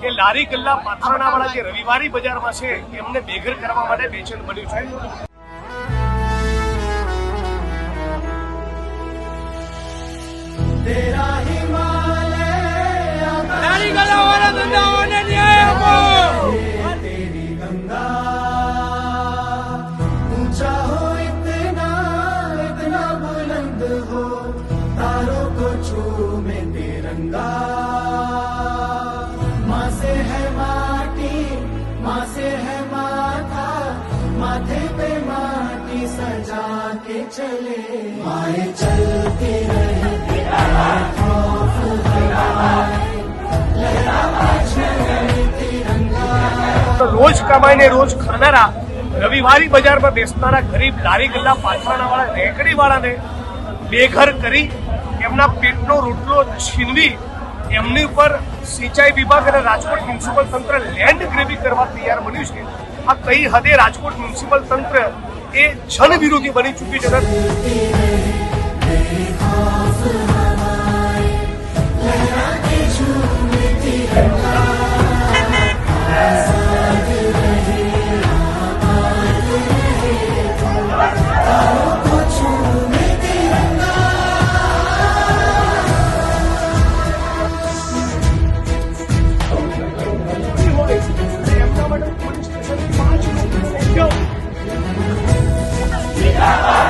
કે લારી ગલ્લા પાથરણા વાળા જે રવિવારી બજારમાં છે એમને બેઘર કરવા માટે બેચેન બન્યું છે લારી ગલાવાળા ધંધાઓને ન્યાય આપો ऊंचा हो इतना इतना बुलंद हो तारों को छूमे तिरंगा पे माटी सजा के चले माए चलती रहे खौफ हवाएं, लहराते चले तिरंगा તો રોજ કમાઈને રોજ ખાનારા રવિવારી બજારમાં બેસનારા ગરીબ લારી ગલ્લા પાથરણા વાળા રેકડી વાળાને બેઘર કરી એમના પેટનો રોટલો છીનવી એમની ઉપર સિંચાઈ વિભાગ અને રાજકોટ મ્યુનિસિપલ તંત્ર લેન્ડ ગ્રેબી કરવા તૈયાર બન્યું છે આ કઈ હદે રાજકોટ મ્યુનિસિપલ તંત્ર એ જન વિરોધી બની ચૂકી છે? સર जिंदाबाद